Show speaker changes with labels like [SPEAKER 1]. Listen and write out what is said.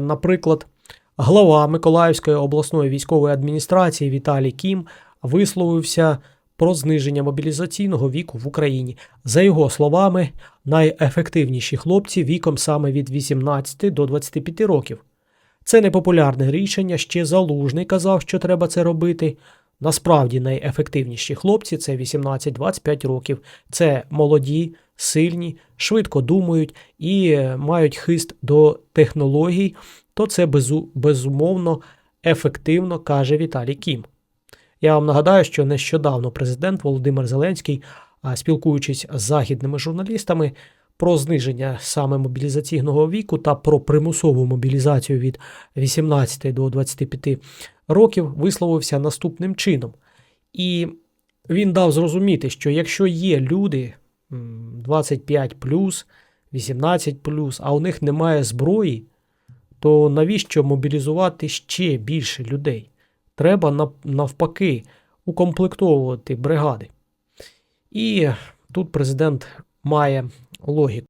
[SPEAKER 1] Наприклад, глава Миколаївської обласної військової адміністрації Віталій Кім висловився про зниження мобілізаційного віку в Україні. За його словами, найефективніші хлопці віком саме від 18 до 25 років. Це непопулярне рішення. Ще залужний казав, що треба це робити. Насправді найефективніші хлопці це 18-25 років. Це молоді, сильні, швидко думають і е, мають хист до технологій, то це безу- безумовно ефективно, каже Віталій Кім. Я вам нагадаю, що нещодавно президент Володимир Зеленський, спілкуючись з західними журналістами про зниження саме мобілізаційного віку та про примусову мобілізацію від 18 до 25 років, висловився наступним чином. І він дав зрозуміти, що якщо є люди 25 18 а у них немає зброї, то навіщо мобілізувати ще більше людей? Треба навпаки укомплектовувати бригади. І тут президент має логіку.